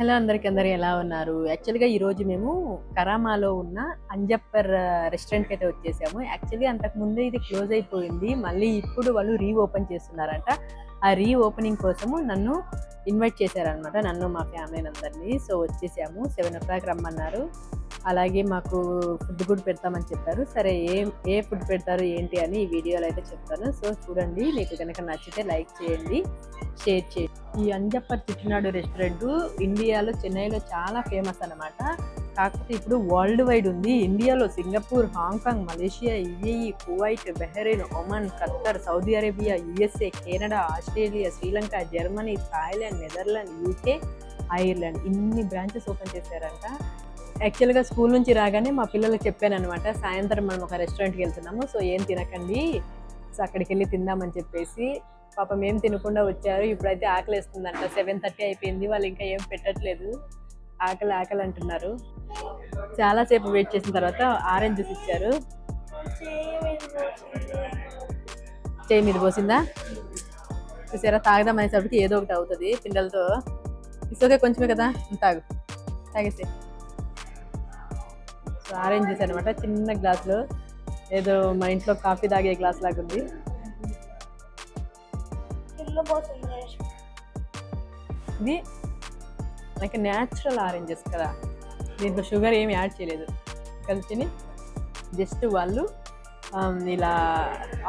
Hello అందరికి అందరు ఎలా ఉన్నారు? యాక్చువల్గా ఈరోజు మేము కరామాలో ఉన్న అంజప్పర్ రెస్టారెంట్కి అయితే వచ్చేసాము. యాక్చువల్లీ అంతకుముందే ఇది క్లోజ్ అయిపోయింది. మళ్ళీ ఇప్పుడు వాళ్ళు రీ ఓపెన్ చేస్తున్నారంట. ఆ రీ ఓపెనింగ్ కోసము నన్ను ఇన్వైట్ చేశారనమాట నన్ను మా ఫ్యామిలీ అందరినీ సో వచ్చేసాము. సెవెన్ ఓ క్లాక్ రమ్మన్నారు. అలాగే మాకు ఫుడ్ కూడా పెడతామని చెప్పారు. సరే ఏం ఏ ఫుడ్ పెడతారు ఏంటి అని ఈ వీడియోలో అయితే చెప్తాను. సో చూడండి మీకు కనుక నచ్చితే లైక్ చేయండి షేర్ చేయండి. ఈ అంజప్పర్ చిట్టినాడు రెస్టారెంట్ ఇండియాలో చెన్నైలో చాలా ఫేమస్ అన్నమాట. కాకపోతే ఇప్పుడు వరల్డ్ వైడ్ ఉంది. ఇండియాలో Singapore Hong Kong Malaysia UAE Kuwait Bahrain Oman Qatar Saudi Arabia USA Canada Australia Sri Lanka Germany Thailand Netherland UK Ireland ఇన్ని బ్రాంచెస్ ఓపెన్ చేశారంట. యాక్చువల్గా స్కూల్ నుంచి రాగానే మా పిల్లలకు చెప్పాను అనమాట సాయంత్రం మనం ఒక రెస్టారెంట్కి వెళ్తున్నాము సో ఏం తినకండి సో అక్కడికి వెళ్ళి తిందామని చెప్పేసి. పాపం ఏం తినకుండా వచ్చారు ఇప్పుడైతే ఆకలి వేస్తుందంట సెవెన్ థర్టీ అయిపోయింది వాళ్ళు ఇంకా ఏం పెట్టట్లేదు ఆకలి ఆకలి అంటున్నారు. చాలాసేపు వెయిట్ చేసిన తర్వాత ఆరెంజ్ జ్యూస్ ఇచ్చారు. చేయి మీద పోసిందా? చూసారా తాగదాం అనేసరికి ఏదో ఒకటి అవుతుంది పిల్లలతో. ఇసుకే కొంచెమే కదా తాగు తాగేసే ఆరెంజ్ జ్యూస్ అనమాట చిన్న గ్లాసులో ఏదో మా ఇంట్లో కాఫీ తాగే గ్లాస్ లాగా ఉంది. ఇది లైక్ న్యాచురల్ ఆరెంజెస్ కదా. దీంట్లో షుగర్ ఏమి యాడ్ చేయలేదు. కలిసిని జస్ట్ వాళ్ళు ఆమ్, ఇలా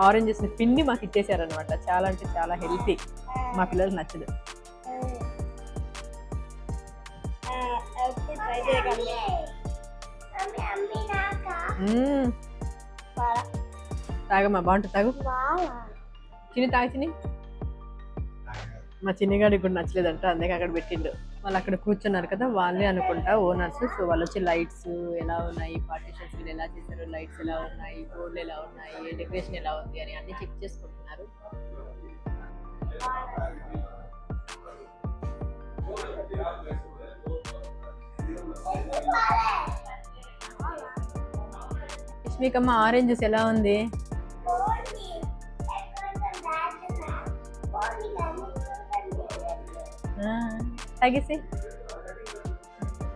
ఆరెంజెస్ని పిండి మాకు ఇచ్చేసారనమాట. చాలా అంటే చాలా హెల్తీ మా పిల్లలకు నచ్చదు. ట్రై. తాగమ్మా బాగుంటుంది తాగు. చిన్ని తాగు చిన్ని. మా చిన్నగాడికి కూడా నచ్చలేదంట అందుకే అక్కడ పెట్టిండు. వాళ్ళు అక్కడ కూర్చున్నారు కదా వాళ్ళే అనుకుంటా ఓనర్స్. సో వాళ్ళు వచ్చి లైట్స్ ఎలా ఉన్నాయి పార్టీషన్స్ వీళ్ళు ఎలా చేశారు లైట్స్ ఎలా ఉన్నాయి బోర్డులు ఎలా ఉన్నాయి డెకరేషన్ ఎలా ఉంది అని అన్ని చెక్ చేసుకుంటున్నారు. రష్మికమ్మ ఆరెంజ్ జ్యూస్ ఎలా ఉంది? ఆ, తాగేసి.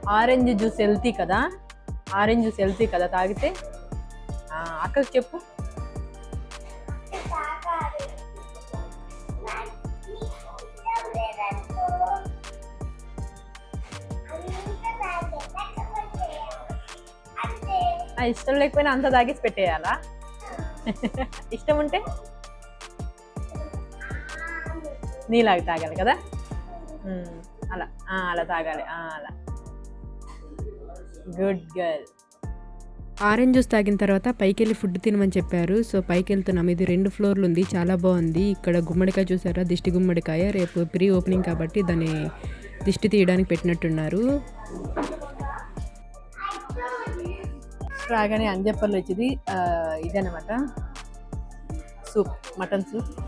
ఆరెంజ్ జ్యూస్ హెల్తీ కదా? ఆరెంజ్ జ్యూస్ హెల్తీ కదా తాగితే? అక్కకి చెప్పు. ఇష్టం లేకపోయినా అంత తాగేసి పెట్టేయాలా? ఇష్టం ఉంటే? నీలాగా తాగాలి కదా? అలా. అలా తాగాలి. అలా. గుడ్ గర్ల్ ఆరెంజ్ జ్యూస్ తాగిన తర్వాత పైకి వెళ్ళి ఫుడ్ తినమని చెప్పారు. సో పైకి వెళ్తున్నాం ఇది రెండు ఫ్లోర్లు ఉంది. చాలా బాగుంది. ఇక్కడ గుమ్మడికాయ చూసారా? దిష్టి గుమ్మడికాయ. రేపు ప్రీ ఓపెనింగ్ కాబట్టి దాన్ని దిష్టి తీయడానికి పెట్టినట్టున్నారు. రాగానే అంజప్పర్లో వచ్చేది ఆ, ఇదన్నమాట. Soup mutton soup.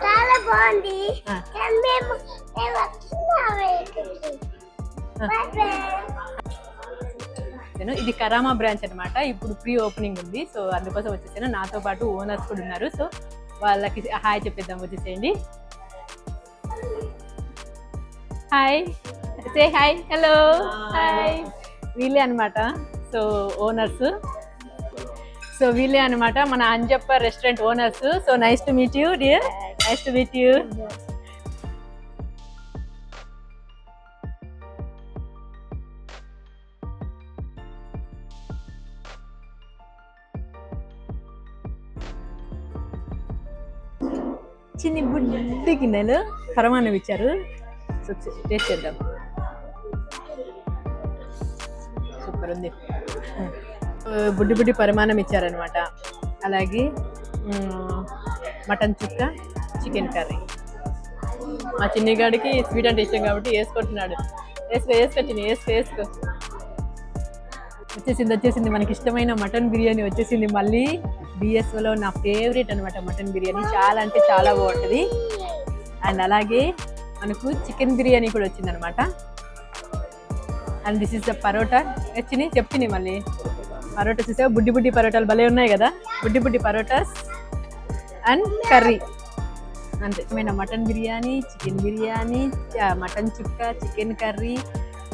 చాలా బాగుంది. మేము. వచ్చాను ఇది కరామా బ్రాంచ్ అన్నమాట. ఇప్పుడు ప్రీ ఓపెనింగ్ ఉంది. సో అందుకోసం వచ్చేసాను. నాతో పాటు ఓనర్స్ కూడా ఉన్నారు. సో వాళ్ళకి హాయ్ చెప్పేద్దాం. వచ్చేసేయండి. Hi. Say hi. Hello. Hi. వీళ్ళే అనమాట సో ఓనర్స్. సో వీళ్ళే అనమాట మన Anjappa restaurant owners. So nice to meet you dear. Nice to meet you. చిన్ని బుడ్డి గిన్నెలు పరమాన్నం ఇచ్చారు. సో టేస్ట్ చేద్దాం. సూపర్ ఉంది. బుడ్డి బుడ్డి పరిమాణం ఇచ్చారనమాట అలాగే మటన్ చుక్క చికెన్ కర్రీ. మా చిన్నిగాడికి స్వీట్ అంటే ఇష్టం కాబట్టి వేసుకుంటున్నాడు. వేసుకో వేసుకో చిన్న వేసుకో వేసుకో. వచ్చేసింది వచ్చేసింది. మనకి ఇష్టమైన మటన్ బిర్యానీ వచ్చేసింది మళ్ళీ. బిఎస్ఓలో నా ఫేవరెట్ అనమాట మటన్ బిర్యానీ. చాలా అంటే చాలా బాగుంటుంది. అండ్ అలాగే మనకు చికెన్ బిర్యానీ కూడా వచ్చిందనమాట and this is the parotta వచ్చినాయి చెప్తున్నాయి మళ్ళీ. పరోటా చూసావు? బుడ్డి బుడ్డి పరోటాలు భలే ఉన్నాయి కదా? బుడ్డి బుడ్డి పరోటాస్ అండ్ కర్రీ అంతే. ఏమైనా mutton biryani chicken biryani mutton చుక్క chicken curry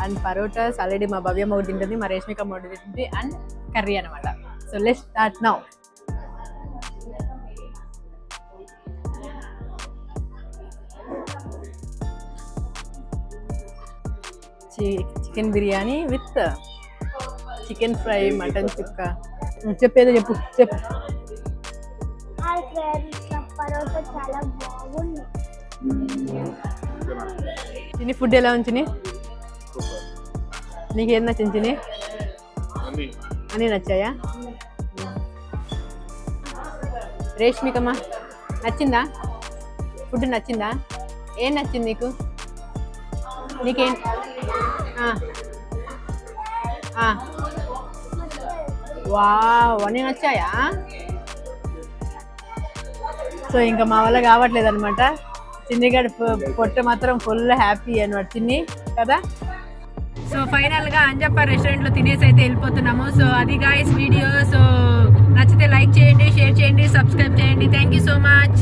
and parottas already మా భవ్యమ్మ ఒకటి తింటుంది మా రేష్మిక ఒకటి తింటుంది అండ్ కర్రీ అనమాట so let start now chicken biryani with chicken fry mutton చుక్క చెప్పేదో చెప్పు చెప్పు. హాయ్ ఫ్రెండ్స్ నా పరోటా చాలా బాగుంది. చిన్ని ఫుడ్ ఎలా ఉంచిని నీకేం నచ్చింది అన్నీ నచ్చాయా? రేష్మికమ్మా నచ్చిందా? ఫుడ్ నచ్చిందా? ఏం నచ్చింది నీకు? నీకేం. వావ్ అన్నీ నచ్చాయా? సో ఇంకా మా వల్ల కావట్లేదు అనమాట చిన్నిగడ పొట్ట మాత్రం ఫుల్ హ్యాపీ అనమాట చిన్ని కదా? సో ఫైనల్గా అంజప్ప రెస్టారెంట్లో తినేసి అయితే వెళ్ళిపోతున్నాము. సో అది గాయస్ వీడియో సో నచ్చితే లైక్ చేయండి షేర్ చేయండి సబ్స్క్రైబ్ చేయండి. Thank you so much